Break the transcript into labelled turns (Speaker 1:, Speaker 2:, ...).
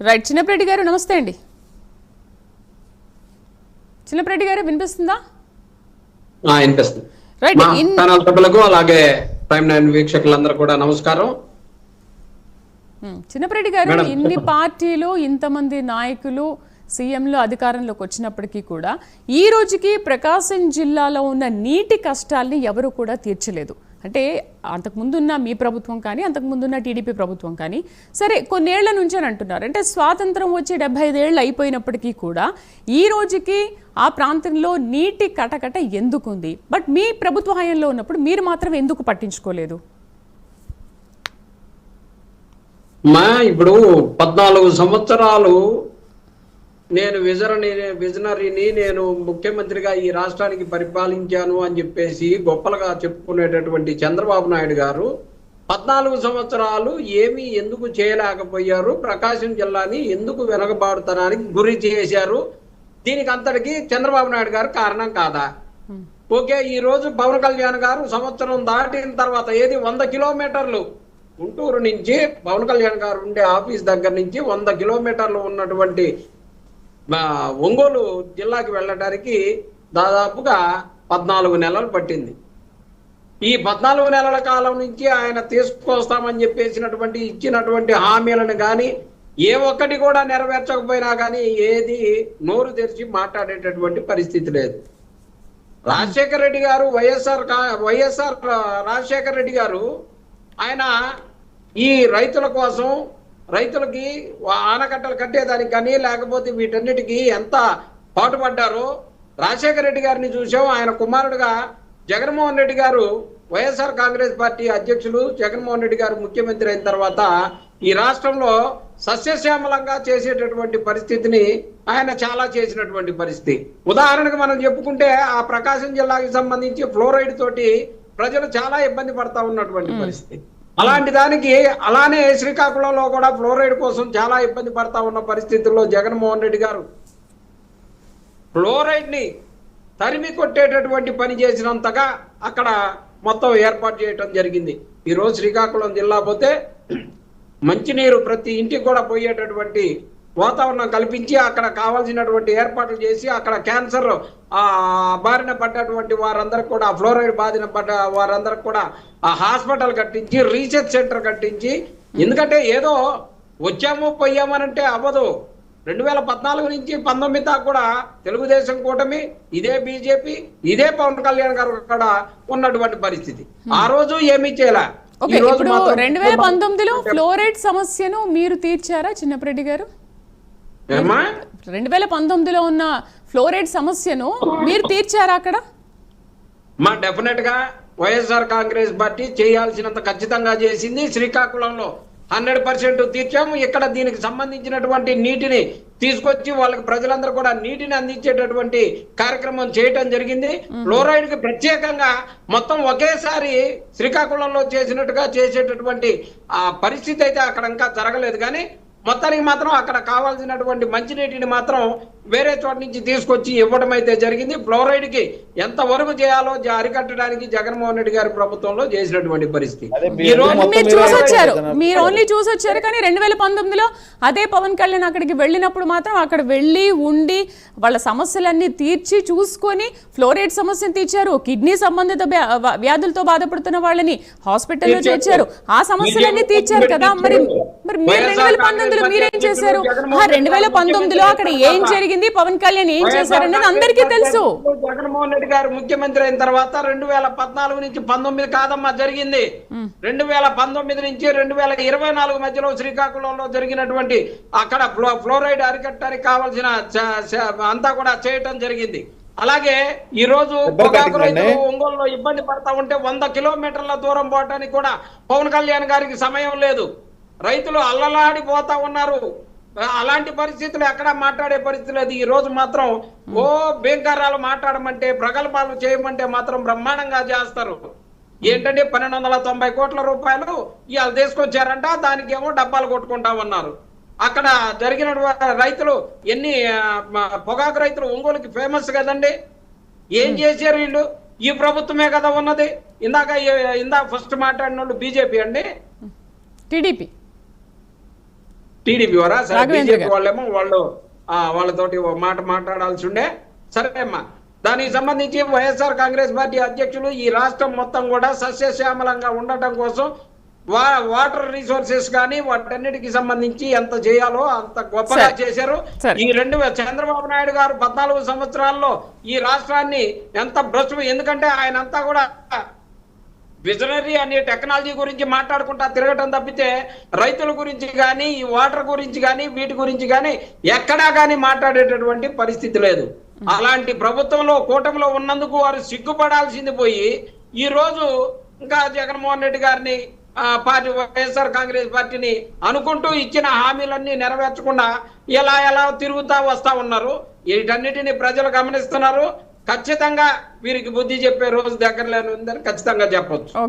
Speaker 1: Right Chinnapreddy గారు నమస్తే అండి. చిన్నప్రెడ్డి గారు వినిపిస్తుందా?
Speaker 2: ఆ, వినిపిస్తుంది.
Speaker 1: రైట్
Speaker 2: మా
Speaker 1: ఇన్
Speaker 2: ఛానల్ సభ్యులకు అలాగే ప్రైమ్ నైన్ వీక్షకులందరూ కూడా నమస్కారం.
Speaker 1: చిన్నప్రెడ్డి గారు ఇన్ని. పార్టీలు ఇంతమంది నాయకులు సీఎంలు అధికారంలోకి వచ్చినప్పటికీ కూడా ఈ రోజుకి ప్రకాశం జిల్లాలో ఉన్న నీటి కష్టాల్ని ఎవరు కూడా తీర్చలేదు. అంటే అంతకుముందున్న మీ ప్రభుత్వం కానీ అంతకుముందున్న టీడీపీ ప్రభుత్వం కానీ సరే కొన్నేళ్ళ నుంచి అని అంటున్నారు. అంటే స్వాతంత్రం వచ్చి డెబ్బై ఐదేళ్ళు అయిపోయినప్పటికీ కూడా ఈ రోజుకి ఆ ప్రాంతంలో నీటి కటకట ఎందుకుంది? బట్ మీ ప్రభుత్వ హయాంలో ఉన్నప్పుడు మీరు మాత్రం ఎందుకు పట్టించుకోలేదు?
Speaker 2: మా ఇప్పుడు పద్నాలుగు సంవత్సరాలు నేను విజనరీ విజనరీని నేను ముఖ్యమంత్రిగా ఈ రాష్ట్రానికి పరిపాలించాను అని చెప్పేసి గొప్పలుగా చెప్పుకునేటటువంటి చంద్రబాబు నాయుడు గారు పద్నాలుగు సంవత్సరాలు ఏమీ ఎందుకు చేయలేకపోయారు ప్రకాశం జిల్లాని ఎందుకు వెనకబాడుతనానికి గురి చేశారు దీనికి అంతటికి చంద్రబాబు నాయుడు గారు కారణం కాదా? ఓకే ఈ రోజు పవన్ కళ్యాణ్ గారు సంవత్సరం దాటిన తర్వాత ఏది వంద కిలోమీటర్లు గుంటూరు నుంచి పవన్ కళ్యాణ్ గారు ఉండే ఆఫీస్ దగ్గర నుంచి వంద కిలోమీటర్లు ఉన్నటువంటి ఒంగోలు జిల్లాకి వెళ్ళడానికి దాదాపుగా పద్నాలుగు నెలలు పట్టింది. ఈ పద్నాలుగు నెలల కాలం నుంచి ఆయన తీసుకొస్తామని చెప్పేసినటువంటి ఇచ్చినటువంటి హామీలను కానీ ఏ ఒక్కటి కూడా నెరవేర్చకపోయినా కానీ ఏది నోరు తెరిచి మాట్లాడేటటువంటి పరిస్థితి లేదు. రాజశేఖర రెడ్డి గారు వైఎస్ఆర్ కా- వైఎస్ఆర్ రాజశేఖర రెడ్డి గారు ఆయన ఈ రైతుల కోసం రైతులకి ఆనకట్టలు కట్టేదానికి కానీ లేకపోతే వీటన్నిటికీ ఎంత పాటుపడ్డారో రాజశేఖర రెడ్డి గారిని చూసాం. ఆయన కుమారుడుగా జగన్మోహన్ రెడ్డి గారు వైఎస్ఆర్ కాంగ్రెస్ పార్టీ అధ్యక్షులు. జగన్మోహన్ రెడ్డి గారు ముఖ్యమంత్రి అయిన తర్వాత ఈ రాష్ట్రంలో సస్యశ్యామలంగా చేసేటటువంటి పరిస్థితిని ఆయన చాలా చేసినటువంటి పరిస్థితి. ఉదాహరణకు మనం చెప్పుకుంటే ఆ ప్రకాశం జిల్లాకి సంబంధించి ఫ్లోరైడ్ తోటి ప్రజలు చాలా ఇబ్బంది పడతా ఉన్నటువంటి పరిస్థితి. అలాంటి దానికి అలానే శ్రీకాకుళంలో కూడా ఫ్లోరైడ్ కోసం చాలా ఇబ్బంది పడతా ఉన్న పరిస్థితుల్లో జగన్మోహన్ రెడ్డి గారు ఫ్లోరైడ్ని తరిమి కొట్టేటటువంటి పని చేసినంతగా అక్కడ మొత్తం ఏర్పాటు చేయటం జరిగింది. ఈ రోజు శ్రీకాకుళం జిల్లా పోతే మంచినీరు ప్రతి ఇంటికి కూడా పోయేటటువంటి వాతావరణం కల్పించి అక్కడ కావాల్సినటువంటి ఏర్పాట్లు చేసి అక్కడ క్యాన్సర్ ఆ బారిన పడ్డటువంటి వారందరికి కూడా ఫ్లోరైడ్ బాధిన పడ్డ వారందరికి కూడా ఆ హాస్పిటల్ కట్టించి రీసెర్చ్ సెంటర్ కట్టించి ఎందుకంటే ఏదో వచ్చాము పోయామనంటే అవ్వదు. రెండు వేల పద్నాలుగు నుంచి పంతొమ్మిది దాకా కూడా తెలుగుదేశం కూటమి ఇదే బీజేపీ ఇదే పవన్ కళ్యాణ్ గారు అక్కడ ఉన్నటువంటి పరిస్థితి. ఆ రోజు ఏమీ చేయలే.
Speaker 1: ఇప్పుడు రెండు వేల పంతొమ్మిదిలో ఫ్లోరైడ్ సమస్యను మీరు తీర్చారా చిన్నప్రెడ్డి గారు? రెండు వేల పంతొమ్మిదిలో ఉన్న ఫ్లోరైడ్ సమస్యను మీరు తీర్చారా అక్కడ?
Speaker 2: మా డెఫినెట్గా వైఎస్ఆర్ కాంగ్రెస్ పార్టీ చేయాల్సినంత ఖచ్చితంగా చేసింది శ్రీకాకుళంలో. హండ్రెడ్ పర్సెంట్ తీర్చాము. ఇక్కడ దీనికి సంబంధించినటువంటి నీటిని తీసుకొచ్చి వాళ్ళకి ప్రజలందరూ కూడా నీటిని అందించేటటువంటి కార్యక్రమం చేయటం జరిగింది. ఫ్లోరైడ్కి ప్రత్యేకంగా మొత్తం ఒకేసారి శ్రీకాకుళంలో చేసినట్టుగా చేసేటటువంటి ఆ పరిస్థితి అయితే అక్కడ ఇంకా జరగలేదు. కానీ మొత్తానికి మాత్రం అక్కడ కావాల్సినటువంటి మంచినీటిని మాత్రం వేరే చోట నుంచి తీసుకొచ్చి ఇవ్వడం అయితే జరిగింది. ఫ్లోరైడ్కి ఎంత వరకు చేయాలో అరికట్టడానికి జగన్మోహన్ రెడ్డి గారి ప్రభుత్వంలో చేసినటువంటి పరిస్థితి.
Speaker 1: చూసొచ్చారు. మీరు ఓన్లీ చూసొచ్చారు కానీ రెండు వేల పంతొమ్మిదిలో అదే పవన్ కళ్యాణ్ అక్కడికి వెళ్ళినప్పుడు మాత్రం అక్కడ వెళ్ళి ఉండి వాళ్ళ సమస్యలన్నీ తీర్చి చూసుకొని ఫ్లోరైడ్ సమస్యను తీర్చారు. కిడ్నీ సంబంధిత వ్యాధులతో బాధపడుతున్న వాళ్ళని హాస్పిటల్లో. చేర్చారు. ఆ సమస్యలన్నీ తీర్చారు కదా. మరి మరి మీరు రెండు వేల పంతొమ్మిదిలో మీరేం చేశారు? రెండు వేల పంతొమ్మిదిలో అక్కడ ఏం జరిగింది పవన్ కళ్యాణ్ ఏం చేశారు అనేది అందరికీ తెలుసు.
Speaker 2: జగన్మోహన్ రెడ్డి గారు ముఖ్యమంత్రి అయిన తర్వాత రెండు వేల పద్నాలుగు నుంచి పంతొమ్మిది కాదమ్మా జరిగింది. రెండు వేల పంతొమ్మిది నుంచి రెండు వేల ఇరవై నాలుగు మధ్యలో శ్రీకాకుళంలో జరిగినటువంటి అక్కడ ఫ్లో- ఫ్లోరైడ్ అరికట్టడానికి కావాల్సిన అంతా కూడా చేయటం జరిగింది. అలాగే ఈ రోజు పొగాకు. రైతులు ఒంగోలులో ఇబ్బంది పడతా ఉంటే వంద కిలోమీటర్ల దూరం పోవటానికి కూడా పవన్ కళ్యాణ్ గారికి సమయం లేదు. రైతులు అల్లలాడిపోతా ఉన్నారు. అలాంటి పరిస్థితులు ఎక్కడ మాట్లాడే పరిస్థితి లేదు ఈ రోజు మాత్రం ఓ బేంకారాలు మాట్లాడమంటే ప్రగల్భాలు చేయమంటే మాత్రం బ్రహ్మాండంగా చేస్తారు. ఏంటంటే పన్నెండు వందల తొంభై కోట్ల రూపాయలు ఇవాళ తీసుకొచ్చారంట దానికి ఏమో డబ్బాలు కొట్టుకుంటా ఉన్నారు అక్కడ జరిగిన రైతులు ఎన్ని పొగాకు రైతులు ఒంగోలుకి ఫేమస్ కదండి? ఏం చేశారు వీళ్ళు? ఈ ప్రభుత్వమే కదా ఉన్నది. ఇందాక ఇందాక ఫస్ట్ మాట్లాడిన వాళ్ళు బీజేపీ అండి?
Speaker 1: టీడీపీ.
Speaker 2: టీడీపీ వారా సరే బీజేపీ. వాళ్ళేమో వాళ్ళు ఆ, వాళ్ళతోటి మాట మాట్లాడాల్సి ఉండే సరే అమ్మా దానికి సంబంధించి వైఎస్ఆర్ కాంగ్రెస్ పార్టీ అధ్యక్షులు ఈ రాష్ట్రం మొత్తం కూడా సస్యశ్యామలంగా ఉండటం కోసం వా వాటర్ రిసోర్సెస్ కానీ వాటన్నిటికి సంబంధించి ఎంత చేయాలో అంత గొప్పగా. చేశారు. ఈ రెండు చంద్రబాబు నాయుడు గారు పద్నాలుగు సంవత్సరాల్లో ఈ రాష్ట్రాన్ని ఎంత భ్రష్టు ఎందుకంటే ఆయన అంతా కూడా విజనరీ అనే టెక్నాలజీ గురించి మాట్లాడుకుంటా తిరగటం తప్పితే రైతుల గురించి కానీ ఈ వాటర్ గురించి కానీ వీటి గురించి కానీ ఎక్కడా కానీ మాట్లాడేటటువంటి పరిస్థితి లేదు. అలాంటి ప్రభుత్వంలో కూటమిలో ఉన్నందుకు వారు సిగ్గుపడాల్సింది పోయి ఈ రోజు ఇంకా జగన్మోహన్ రెడ్డి గారిని పార్టీ వైఎస్ఆర్ కాంగ్రెస్ పార్టీని అనుకుంటూ ఇచ్చిన హామీలన్నీ నెరవేర్చకుండా ఎలా ఎలా తిరుగుతా వస్తా ఉన్నారు. వీటన్నిటిని ప్రజలు గమనిస్తున్నారు. ఖచ్చితంగా వీరికి బుద్ధి చెప్పే రోజు దగ్గరలోనే ఉందని ఖచ్చితంగా చెప్పొచ్చు.